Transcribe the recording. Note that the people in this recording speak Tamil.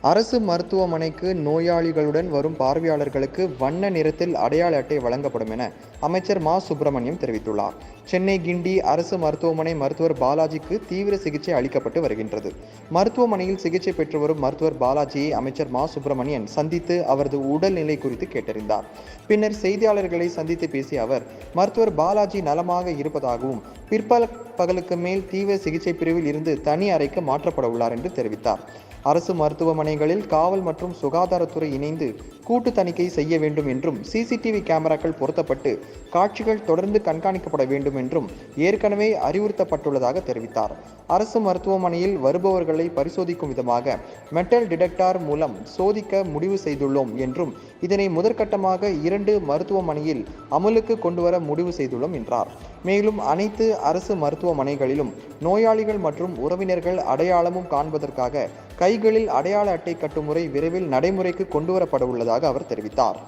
அரசு மருத்துவமனைக்கு நோயாளிகளுடன் வரும் பார்வையாளர்களுக்கு வண்ண நிறத்தில் அடையாள அட்டை வழங்கப்படும் என அமைச்சர் மா. சுப்பிரமணியம் தெரிவித்துள்ளார். சென்னை கிண்டி அரசு மருத்துவமனை மருத்துவர் பாலாஜிக்கு தீவிர சிகிச்சை அளிக்கப்பட்டு வருகின்றது. மருத்துவமனையில் சிகிச்சை பெற்று வரும் மருத்துவர் பாலாஜியை அமைச்சர் மா. சுப்பிரமணியன் சந்தித்து அவரது உடல்நிலை குறித்து கேட்டறிந்தார். பின்னர் செய்தியாளர்களை சந்தித்து பேசிய அவர் மருத்துவர் பாலாஜி நலமாக இருப்பதாகவும் பிற்பல பகலுக்கு மேல் தீவிர சிகிச்சை பிரிவில் இருந்து தனி அறைக்கு மாற்றப்பட உள்ளார் என்று தெரிவித்தார். அரசு மருத்துவமனைகளில் காவல் மற்றும் சுகாதாரத்துறை இணைந்து கூட்டு தணிக்கை செய்ய வேண்டும் என்றும் சிசிடிவி கேமராக்கள் பொருத்தப்பட்டு காட்சிகள் தொடர்ந்து கண்காணிக்கப்பட வேண்டும் என்றும் ஏற்கனவே அறிவுறுத்தப்பட்டுள்ளதாக தெரிவித்தார். அரசு மருத்துவமனையில் வருபவர்களை பரிசோதிக்கும் விதமாக மெட்டல் டிடெக்டார் மூலம் சோதிக்க முடிவு செய்துள்ளோம் என்றும் இதனை முதற்கட்டமாக இரண்டு மருத்துவமனையில் அமலுக்கு கொண்டுவர முடிவு செய்துள்ளோம் என்றார். மேலும் அனைத்து அரசு மருத்துவமனைகளிலும் நோயாளிகள் மற்றும் உறவினர்கள் அடையாளமும் காண்பதற்காக கைகளில் அடையாள அட்டை கட்டும் முறை விரைவில் நடைமுறைக்கு கொண்டுவரப்பட உள்ளதாக அவர் தெரிவித்தார்.